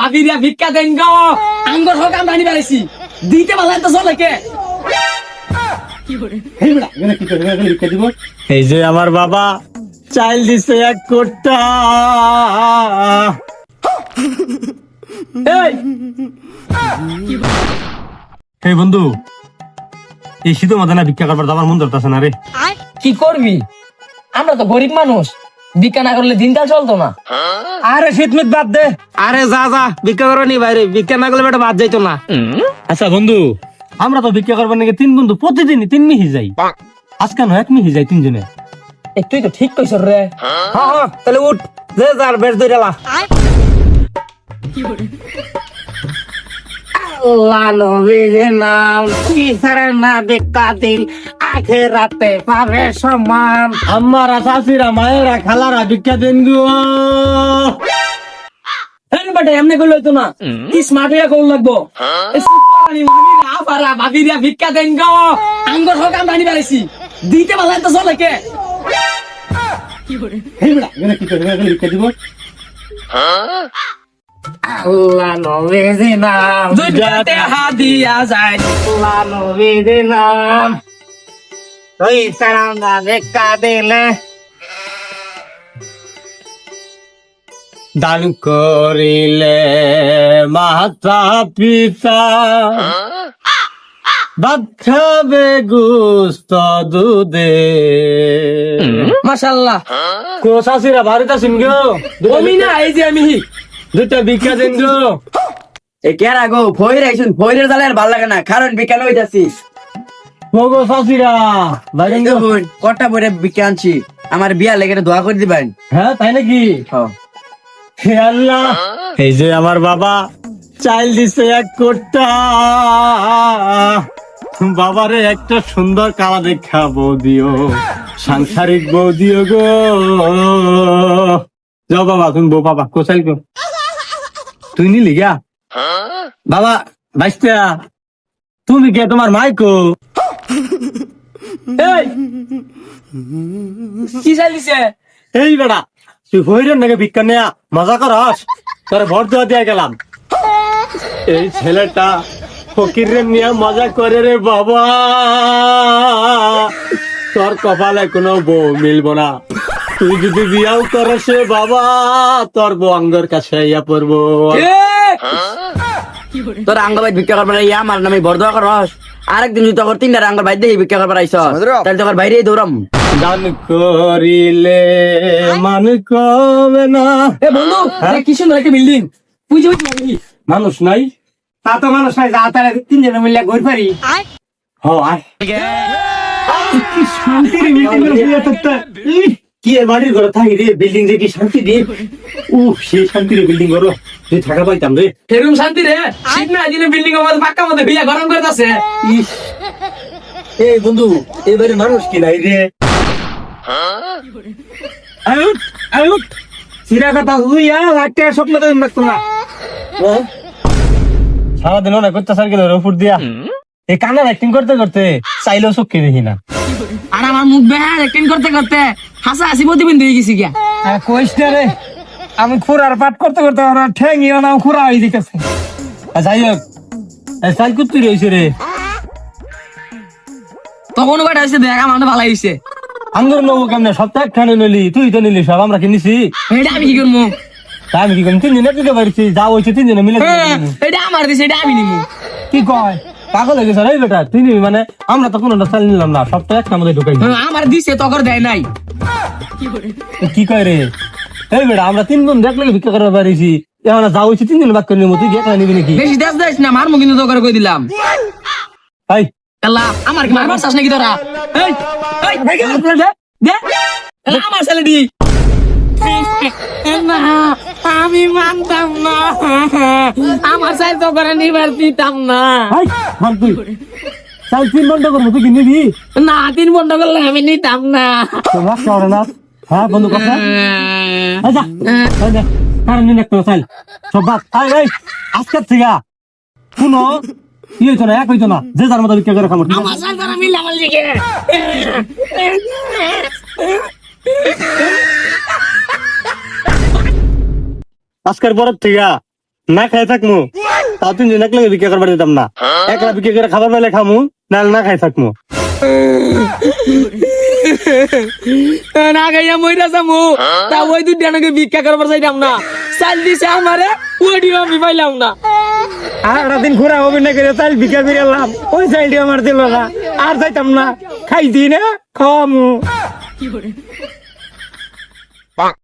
ভাবিরিয়া ভিক্ষা দেন গো। আঙ্গর হোক আমরা আনি দিতে পারলে তো চলে কে? এই বেটা এখানে কি করে এখানে ভিক্ষা দিব? এই যে আমার বাবা চাইল দিছে এক কোটা। এই! বন্ধু এই শীতের মধ্যে না ভিক্ষা করবার তো আমার মন ধরতেছে না রে। কি করবি? আমরা তো গরিব মানুষ। ভিক্ষা না করলে দিনকাল চলতো না। আরে শীত বাদ দে। আরে যা যা ভিক্ষা করো নি বাইরে। ভিক্ষা না করলে বেটা বাদ যাইতো না। আচ্ছা বন্ধু। আমরা তো ভিক্ষা করবার নাকি তিন বন্ধু প্রতিদিনই তিন মিহি যাই। আজকে নয় এক মিহি যাই তিনজনে? এ তুই তো ঠিক কইছ রে। হ্যাঁ হ্যাঁ তাহলে উঠ। যে যার বেশ ধরে লা। আল্লাহ নবীর নাম কি সারা না ভিক্ষা দিল? আখে রাতে পাবে সমান আমারা শাশিরা মায়েরা খালারা ভিক্ষা দেন গো। হ্যাঁ বেটা এমনি করলে হইতো না। কি স্মার্ট হইয়া করল লাগবো? এই ভাবিরা আপারা ভাবিরিয়া ভিক্ষা দেন গো। আঙ্গর হোক আমরা আনি পারিছি দিতে পারলে তো চলে কে? আল্লাহ নাম। দিয়া যায়। আল্লাহ নাম। ওই সারা না ভিক্ষা দিলে। দান করিলে মাতা পিতা। খাবে গুস্ত দুধে। মাশাআল্লাহ। কো শাশিরা বাড়িতে আছেন গো? আমি না এই যে আমি। দুটা ভিক্ষা দেন গো? এ কেরা গো? ফইর আইছুন ফইরের দালে আর ভালো লাগে না। কারণ বিকাল হইতাছি। গো শাশিরা বাইরে গো দেখুন কটা বইরে বিকে আনছি? আমার বিয়া লেগে দোয়া করে দিবেন। হ্যাঁ তাই নাকি? হে আল্লাহ এই যে আমার বাবা চাইল দিছে এক কোটা। বাবারে একটা সুন্দর কালা দেখা বউ দিও সাংসারিক বউ দিও গো। যাও বাবা তুমি বউ বাবা কোথায় গো? তুই নিলি গা? বাবা বাইস্তা তুমি কে তোমার মাইকো কি চালিছে? এই বেড়া তুই হইরেন নাকি ভিক্ষা নেয়া? মজা করস? তোর ভর দেওয়া দিয়ে গেলাম। এই ছেলেটা ফকিরের নিয়ে মজা করে রে বাবা। তোর কপালে কোনো বউ মিলব না। তুই যদি বিয়াও করস রে বাবা তোর বউ আঙ্গর কাছে ইয়া পড়ব। তোর আঙ্গ ভাই ভিক্ষা করবার ইয়া আমার নামে বড় দোয়া করস আরেকদিন যদি তোর তিনটা আঙ্গ ভাই দেখি ভিক্ষা করবার আইস তাহলে তোর বাইরে দৌড়াম। দান করিলে মান কবে না? এ বন্ধু এ কি সুন্দর একটা বিল্ডিং হইতে নাকি? মানুষ নাই। তা তো মানুষ নাই যা তারা তিনজনে মিলে ঘুরে পারি হ আয়। কি শান্তির মিটিং ইহ, কি এ বাড়ির ঘরে? থাকি রে বিল্ডিং যে কি শান্তি দিয়ে উহ সেই শান্তির বিল্ডিং ঘর যে থাকা পাইতাম রে। এরকম শান্তি রে? শীত না দিনে বিল্ডিং এর মধ্যে পাক্কা মধ্যে বিয়া গরম করতেছে ইস। এই বন্ধু এবারে মানুষ কি নাই রে? আয়ুট আয়ুট সিরা কথা হুইয়া লাটে স্বপ্ন তো দেখতো না হ্যাঁ? সারাদিন অনেক অত্যাচার গেল উপর দিয়া। এই কান্নার অ্যাক্টিং করতে করতে চাইলেও চোখকে দেখি না। আর আমার মুখ বেহার অ্যাক্টিং করতে করতে। হাসা হাসি প্রতিবন্ধী হয়ে গেছি গিয়া। কইস না রে। আমি খুরার পাঠ করতে করতে আমার না খুরা হয়ে দিতেছে আর যাই হোক। কুত্তি রয়েছে রে। তখন হয়েছে দেখ আমার ভালো হয়েছে নবু কেমনে? সপ্তাহ নলি তুই তো নিলি সব আমরা কিনেছি এটা আমি কি করব তা আমি কি করি তিন দিনে দিতে পারছি যা হয়েছে তিন দিনে মিলে হ্যাঁ, এটা আমার দিছে এটা আমি নিবো কি কয়? পাগল হয়ে গেছে রে বেটা তুই নিবি মানে আমরা তো কোনো চাল নিলাম না সপ্তাহে একটা মধ্যে ঢুকাই হ্যাঁ, আমার দিছে তখন দেয় নাই। কি কয় রে? এই বেটা আমরা তিন বোন দেখলে ভিক্ষা করতে পারিছি এখন যা হয়েছে তিন দিন বাদ করে নিবো তুই গেটা নিবি নাকি? বেশি দেশ দেশ না মারমু কিন্তু তোকে কই দিলাম। এই। আল্লাহ আমার কি মারবার চাস নাকি তোরা? এই এই দে। দে আমার ছেলে দি। আমি মানতাম না। আমার সাইজ তো করে নিবার দিতাম না। তিন ঘণ্টা করব তুই কি নিবি? না তিন বন্ধ করলে আমি নিতাম না। তোমার শহরে না। হ্যাঁ বন্ধু কথা এই কারণ নিন একটা চাল। সব বাদ। এই আজকের থেকে। শুনো কি হইতো না এক হইতো না। যে যার মতো ভিক্ষা করে দিকে। আজকের পরের থেকে না খাই থাকমু তাও তিনজন একলগে ভিক্ষা করবার দিতাম না। একলা ভিক্ষা করে খাবার পাইলে খামু নাহলে না খাই থাকমু। না গাইয়া মইরা যামু। তা ওই দুই ডানাকে ভিক্ষা করবার চাইতাম না। চাল দিছে আমারে, ওইটিও আমি পাইলাম না। আর দিন ঘোরা হবে না করে চাল ভিক্ষা করে এলাম। ওই সাইডে আমার দিল না। আর যাইতাম না। খাইছি না, খাওয়ামু।